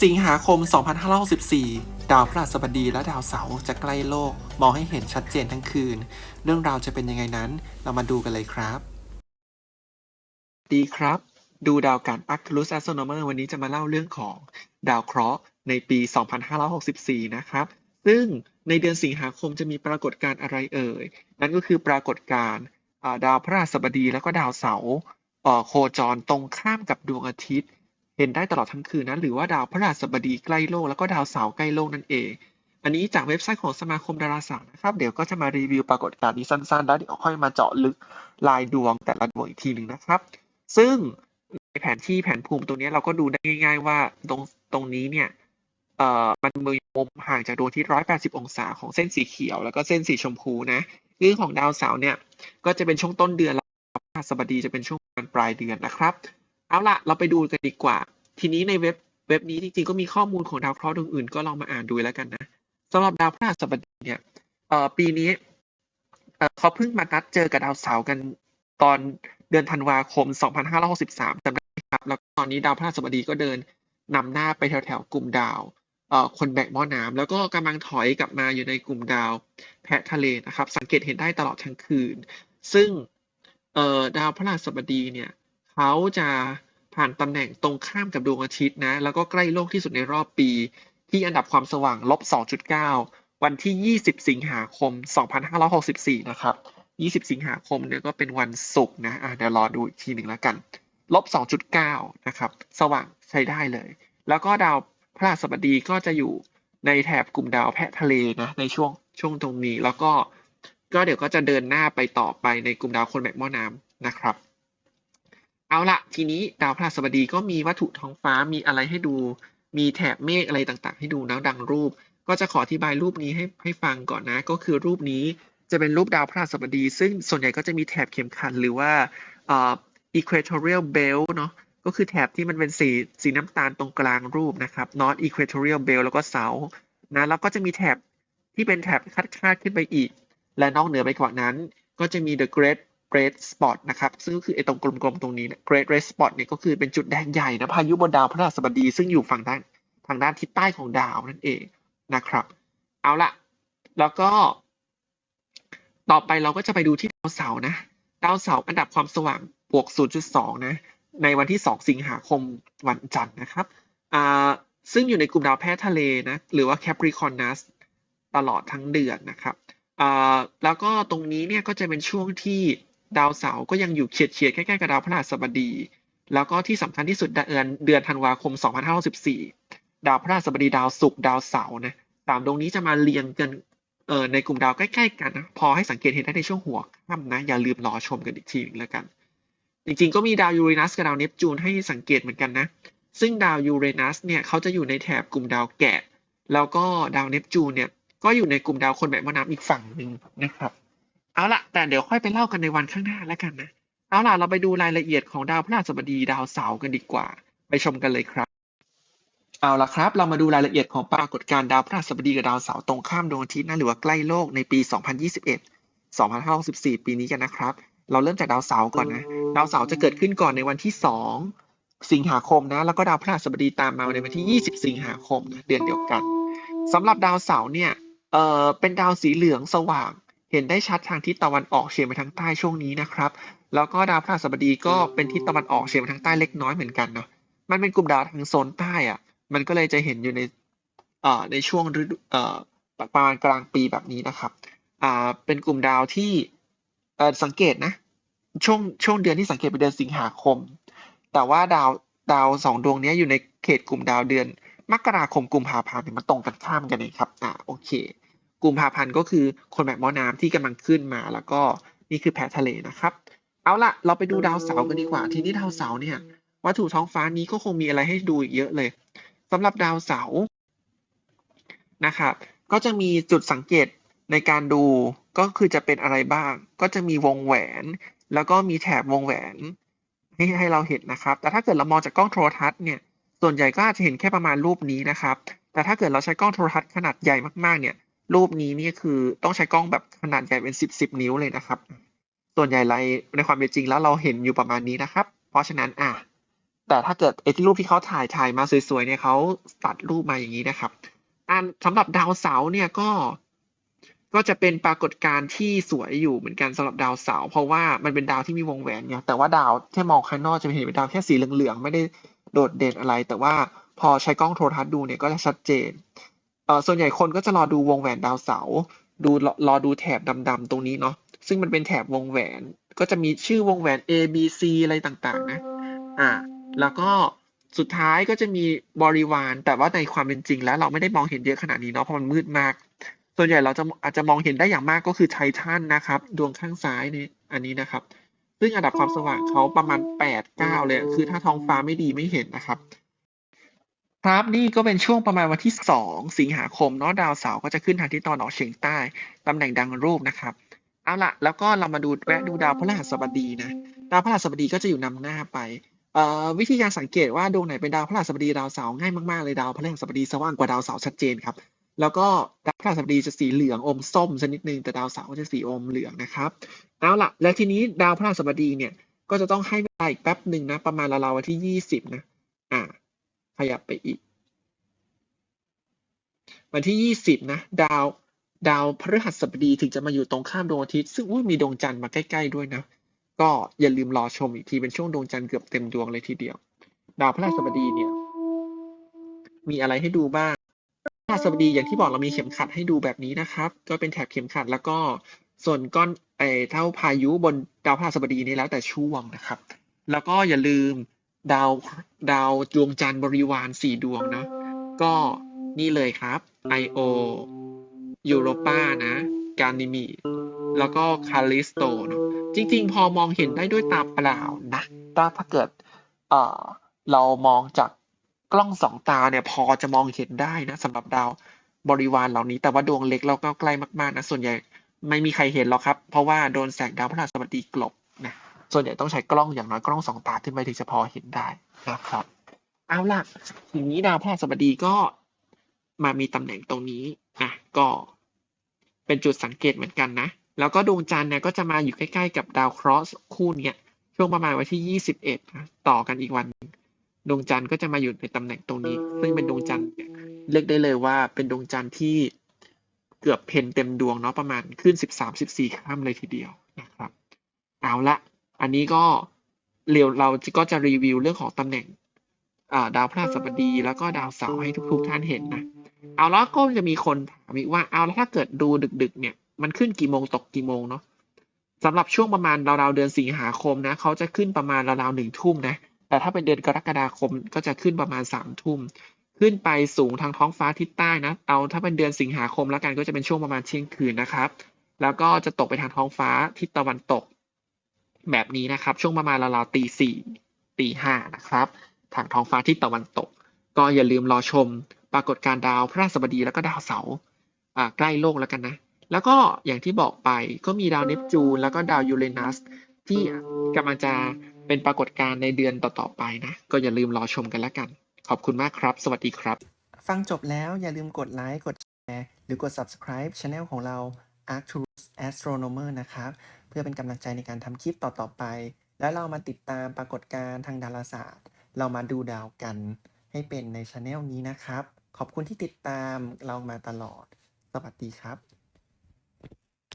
สิงหาคม 2564 ดาวพฤหัสบดีและดาวเสาร์จะใกล้โลก มองให้เห็นชัดเจนทั้งคืน เรื่องราวจะเป็นยังไงนั้น เรามาดูกันเลยครับ ดีครับ ดูดาวกัน Arcturus Astronomer วันนี้จะมาเล่าเรื่องของดาวเคราะห์ในปี 2564 นะครับ ซึ่งในเดือนสิงหาคมจะมีปรากฏการณ์อะไรเอ่ย นั่นก็คือปรากฏการณ์ดาวพฤหัสบดีแล้วก็ดาวเสาร์โคจรตรงข้ามกับดวงอาทิตย์ เห็นได้ตลอดทั้งคืนนะหรือว่าดาวพฤหัสบดีใกล้โลกแล้วก็ดาวเสาร์ใกล้โลกนั่นเอง อันนี้จากเว็บไซต์ของสมาคมดาราศาสตร์นะครับเดี๋ยวก็จะมารีวิวปรากฏการณ์นี้สั้นๆ แล้วเดี๋ยวค่อยมาเจาะลึกรายดวงแต่ละดวงอีกทีหนึ่งนะครับ ซึ่งในแผนที่แผนภูมิตรงนี้เราก็ดูได้ง่าย ๆ ว่าตรงตรงนี้เนี่ยเอ่อมันมีมุมห่างจากดวงอาทิตย์180 องศาของเส้นสีเขียว แล้วก็เส้นสีชมพูนะเรื่องของดาวเสาร์เนี่ยก็จะเป็นช่วงต้นเดือนแล้วพฤหัสบดีจะเป็นช่วงปลายเดือนนะครับ เอาละเราไปดูกันดีกว่า ทีนี้ในเว็บเว็บนี้จริงๆก็มีข้อมูลของดาวเคราะห์ดวงอื่นก็ลองมาอ่านดูแล้วกันนะสำหรับดาวพฤหัสบดีเนี่ยเอ่อปีนี้เอ่อเขาเพิ่งมานัดเจอกับดาวเสาร์กันตอนเดือนธันวาคม 2563จำได้ไหมครับแล้วตอนนี้ดาวพฤหัสบดีก็เดินนำหน้าไปแถวๆกลุ่มดาวเอ่อคนแบกหม้อน้ำแล้วก็กำลังถอยกลับมาอยู่ในกลุ่มดาว แพะทะเลนะครับ สังเกตเห็นได้ตลอดทั้งคืน ซึ่งเอ่อดาวพฤหัสบดีเนี่ย เขาจะผ่านตำแหน่งตรงข้ามกับดวงอาทิตย์นะ แล้วก็ใกล้โลกที่สุดในรอบปี ที่อันดับความสว่างลบ 2.9 วันที่ 20 สิงหาคม 2564 นะครับ 20 สิงหาคมเนี่ยก็เป็นวันศุกร์นะอะเดี๋ยวรอดูอีกทีหนึ่งแล้วกันลบ 2.9 นะครับ สว่างใช้ได้เลย แล้วก็ดาวพฤหัสบดีก็จะอยู่ในแถบกลุ่มดาวแพะทะเลนะ ในช่วงช่วงตรงนี้ แล้วก็ก็เดี๋ยวก็จะเดินหน้าไปต่อไปในกลุ่มดาวคนแบกหม้อน้ำนะครับ เอาละทีนี้ดาวพฤหัสบดีก็มีวัตถุท้องฟ้ามีอะไรให้ดู มีแถบเมฆอะไรต่างๆ ให้ดูนะดังรูป ก็จะขออธิบายรูปนี้ให้ให้ฟังก่อนนะ ก็คือรูปนี้จะเป็นรูปดาวพฤหัสบดี ซึ่งส่วนใหญ่ก็จะมีแถบเข็มขัดหรือว่าเอ่อ equatorial belt เนาะก็คือแถบที่มันเป็นสีสีน้ำตาลตรงกลางรูปนะครับ north equatorial belt แล้วก็ south นะแล้วก็จะมีแถบที่เป็นแถบคาดคาดขึ้นไปอีก และนอกเหนือไปกว่านั้น ก็จะมี the great red spot นะครับ ซึ่งก็คือไอ้ตรงกลมๆตรงนี้เนี่ย great red spot เนี่ยก็คือเป็นจุดแดงใหญ่นะพายุบนดาวพฤหัสบดี ซึ่งอยู่ฝั่งด้านทางด้านทิศใต้ของดาวนั่นเองนะครับ เอาละแล้วก็ ต่อไปเราก็จะไปดูที่ดาวเสาร์นะ ดาวเสาร์อันดับความสว่างบวก 0.2 นะ ในวันที่ 2 สิงหาคมวันจันทร์นะครับอ่าซึ่งอยู่ในกลุ่มดาวแพทย์ทะเลนะ หรือว่า Capricornus ตลอดทั้งเดือนนะครับอ่าแล้วก็ตรงนี้เนี่ยก็จะเป็นช่วงที่ ดาวเสาร์ก็ยังอยู่เฉียดเฉียดใกล้ๆกับดาวพฤหัสบดี แล้วก็ที่สำคัญที่สุดเดือนเดือนธันวาคม 2564 ดาวพฤหัสบดีดาวศุกร์ดาวเสาร์นะสามดวงนี้จะมาเรียงกันเอ่อในกลุ่มดาวใกล้ๆกันนะพอให้สังเกตเห็นได้ในช่วงหัวค่ำนะอย่าลืมรอชมกันอีกทีหนึงแล้วกัน จริงๆก็มีดาวยูเรนัสกับดาวเนปจูนให้สังเกตเหมือนกันนะซึ่งดาวยูเรนัสเนี่ยเขาจะอยู่ในแถบกลุ่มดาวแกะ แล้วก็ดาวเนปจูนเนี่ยก็อยู่ในกลุ่มดาวคนแบกม้อน้ำอีกฝั่งหนึ่งนะครับ เอาละแต่เดี๋ยวค่อยไปเล่ากันในวันข้างหน้าแล้วกันนะ เอาล่ะ เราไปดูรายละเอียดของดาวพฤหัสบดีดาวเสาร์กันดีกว่า ไปชมกันเลยครับ เอาละครับ เรามาดูรายละเอียดของปรากฏการณ์ดาวพฤหัสบดีกับดาวเสาร์ตรงข้ามดวงอาทิตย์นะหรือว่าใกล้โลกในปี 2021 2564 ปีนี้กันนะครับ เราเริ่มจากดาวเสาร์ก่อนนะ ดาวเสาร์จะเกิดขึ้นก่อนในวันที่ 2 สิงหาคมนะ แล้วก็ดาวพฤหัสบดีตามมาในวันที่ 20 สิงหาคมนะเดือนเดียวกันสำหรับดาวเสาร์เนี่ย เอ่อ เป็นดาวสีเหลืองสว่าง เห็นได้ชัดทางทิศตะวันออกเฉียงไปทางใต้ช่วงนี้นะครับ แล้วก็ดาวพฤหัสบดีก็เป็นทิศตะวันออกเฉียงไปทางใต้เล็กน้อยเหมือนกันเนาะ มันเป็นกลุ่มดาวทางโซนใต้อะมันก็เลยจะเห็นอยู่ในเอ่อในช่วงฤดูเอ่อประมาณกลางปีแบบนี้นะครับ อ่า เป็นกลุ่มดาวที่เอ่อสังเกตนะ ช่วงช่วงเดือนที่สังเกตเป็นเดือนสิงหาคม แต่ว่าดาวดาวสองดวงนี้อยู่ในเขตกลุ่มดาวเดือนมกราคมกุมภาพันธ์เนี่ยมันตรงกันข้ามกันเองครับ อ่า โอเค กุมภาพันธ์ก็คือคนแบบหม้อน้ำที่กำลังขึ้นมา แล้วก็นี่คือแพทะเลนะครับ เอาละเราไปดูดาวเสาร์กันดีกว่า ทีนี้ดาวเสาร์เนี่ย วัตถุท้องฟ้านี้ก็คงมีอะไรให้ดูอีกเยอะเลยสำหรับดาวเสาร์นะครับ ก็จะมีจุดสังเกตในการดูก็คือจะเป็นอะไรบ้าง ก็จะมีวงแหวน แล้วก็มีแถบวงแหวนให้ให้เราเห็นนะครับ แต่ถ้าเกิดเรามองจากกล้องโทรทัศน์เนี่ย ส่วนใหญ่ก็อาจจะเห็นแค่ประมาณรูปนี้นะครับ แต่ถ้าเกิดเราใช้กล้องโทรทัศน์ขนาดใหญ่มากๆเนี่ย รูปนี้นี่คือต้องใช้กล้องแบบขนาดใหญ่เป็นสิบสิบนิ้วเลยนะครับ ส่วนใหญ่ในในความเป็นจริงแล้วเราเห็นอยู่ประมาณนี้นะครับ เพราะฉะนั้นอะแต่ถ้าเกิดไอ้ที่รูปที่เขาถ่ายถ่ายมาสวยๆเนี่ยเขาตัดรูปมาอย่างนี้นะครับอันสำหรับดาวเสาร์เนี่ยก็ก็จะเป็นปรากฏการณ์ที่สวยอยู่เหมือนกันสำหรับดาวเสาร์เพราะว่ามันเป็นดาวที่มีวงแหวนเนี่ยแต่ว่าดาวแค่มองข้างนอกจะเห็นเป็นดาวแค่สีเหลืองๆไม่ได้โดดเด่นอะไร แต่ว่าพอใช้กล้องโทรทัศน์ดูเนี่ยก็จะชัดเจน อ่อส่วนใหญ่คนก็จะรอดูวงแหวนดาวเสาร์ดูรอรอดูแถบดำๆตรงนี้เนาะซึ่งมันเป็นแถบวงแหวน ก็จะมีชื่อวงแหวน A B C อะไรต่างๆ นะ อ่า แล้วก็สุดท้ายก็จะมีบริวาร แต่ว่าในความเป็นจริงแล้วเราไม่ได้มองเห็นเยอะขนาดนี้เนาะเพราะมันมืดมาก ส่วนใหญ่เราจะอาจจะมองเห็นได้อย่างมากก็คือไททันนะครับ ดวงข้างซ้ายนี่อันนี้นะครับ ซึ่งอันดับความสว่างเขาประมาณแปดเก้าเลยคือถ้าท้องฟ้าไม่ดีไม่เห็นนะครับ ครับนี่ก็เป็นช่วงประมาณวันที่สองสิงหาคมเนาะดาวเสาร์ก็จะขึ้นทางทิศตะวันออกเฉียงใต้ตำแหน่งดังรูปนะครับเอาละแล้วก็เรามาดูแวะดูดาวพฤหัสบดีนะดาวพฤหัสบดีก็จะอยู่นำหน้าไปเอ่อวิธีการสังเกตว่าดวงไหนเป็นดาวพฤหัสบดีดาวเสาร์ง่ายมากๆเลยดาวพฤหัสบดีสว่างกว่าดาวเสาร์ชัดเจนครับแล้วก็ดาวพฤหัสบดีจะสีเหลืองอมส้มสักนิดนึงแต่ดาวเสาร์ก็จะสีอมเหลืองนะครับเอาละแล้วทีนี้ดาวพฤหัสบดีเนี่ยก็จะต้องให้เวลาอีกแป๊บหนึ่งนะประมาณราวๆวันที่ยี่สิบนะ ยับไปอีก วันที่ยี่สิบนะ ดาวดาวพฤหัสบดีถึงจะมาอยู่ตรงข้ามดวงอาทิตย์ ซึ่งมีดวงจันทร์มาใกล้ๆด้วยนะ ก็อย่าลืมรอชมอีกทีเป็นช่วงดวงจันทร์เกือบเต็มดวงเลยทีเดียว ดาวพฤหัสบดีเนี่ย มีอะไรให้ดูบ้างพฤหัสบดีอย่างที่บอกเรามีเข็มขัดให้ดูแบบนี้นะครับ ก็เป็นแถบเข็มขัดแล้วก็ส่วนก้อนไอ้เท่าพายุบนดาวพฤหัสบดีนี่แล้วแต่ช่วงนะครับ แล้วก็อย่าลืม ดาวดาวดวงจันทร์บริวารสี่ดวงนะก็นี่เลยครับ I.O. ยูโรปานะกานิมี แล้วก็คาลิสโตเนอะจริง ๆ พอมองเห็นได้ด้วยตาเปล่านะถ้าถ้าเกิดเอ่อเรามองจากกล้องสองตาเนี่ยพอจะมองเห็นได้นะสำหรับดาวบริวารเหล่านี้ แต่ว่าดวงเล็กแล้วก็ใกล้มากๆนะส่วนใหญ่ไม่มีใครเห็นหรอกครับ เพราะว่าโดนแสงดาวพฤหัสบดีกลบนะ ส่วนใหญ่ต้องใช้กล้องอย่างน้อยกล้องสองตาขึ้นไปถึงจะพอเห็นได้นะครับเอาล่ะทีนี้ดาวพฤหัสบดีก็มามีตำแหน่งตรงนี้อะก็เป็นจุดสังเกตเหมือนกันนะ แล้วก็ดวงจันทร์เนี่ยก็จะมาอยู่ใกล้ๆกับดาวเคราะห์คู่เนี้ยช่วงประมาณวันที่ยี่สิบเอ็ดนะต่อกันอีกวันหนึ่งดวงจันทร์ก็จะมาอยู่ในตำแหน่งตรงนี้ ซึ่งเป็นดวงจันทร์เนี่ยเรียกได้เลยว่าเป็นดวงจันทร์ที่เกือบเพนเต็มดวงเนาะประมาณขึ้นสิบสามสิบสี่ข้ามเลยทีเดียวนะครับ เอาละ อันนี้ก็เร็วเราก็จะรีวิวเรื่องของตำแหน่งอ่าดาวพฤหัสบดีแล้วก็ดาวเสาร์ให้ทุกๆท่านเห็นนะเอาแล้วก็จะมีคนถามอีกว่าเอาแล้วถ้าเกิดดูดึก ๆ เนี่ย มันขึ้นกี่โมงตกกี่โมงเนาะสำหรับช่วงประมาณราวๆเดือนสิงหาคมนะเขาจะขึ้นประมาณราวๆหนึ่งทุ่มนะแต่ถ้าเป็นเดือนกรกฎาคมก็จะขึ้นประมาณสามทุ่มขึ้นไปสูงทางท้องฟ้าทิศใต้นะเอาถ้าเป็นเดือนสิงหาคมแล้วกันก็จะเป็นช่วงประมาณเที่ยงคืนนะครับ แล้วก็จะตกไปทางท้องฟ้าทิศตะวันตก แบบนี้นะครับ ช่วงประมาณราวๆตีสี่ตีห้านะครับ ทางท้องฟ้าทิศตะวันตก ก็อย่าลืมรอชม ปรากฏการณ์ดาวพฤหัสบดีแล้วก็ดาวเสาร์ใกล้โลกแล้วกันนะ แล้วก็อย่างที่บอกไปก็มีดาวเนปจูนแล้วก็ดาวยูเรนัสที่กำลังจะเป็นปรากฏการณ์ในเดือนต่อๆไปนะ ก็อย่าลืมรอชมกันแล้วกัน ขอบคุณมากครับ สวัสดีครับ ฟังจบแล้วอย่าลืมกดไลค์กดแชร์หรือกด subscribe Channel ของเรา Arcturus Astronomer นะครับ พื่อเป็นกำลังใจในการทำคลิปต่อๆไป แล้วเรามาติดตามปรากฏการณ์ทางดาราศาสตร์ เรามาดูดาวกันให้เป็นในช anel นี้นะครับ ขอบคุณที่ติดตามเรามาตลอด สวัสดีครับ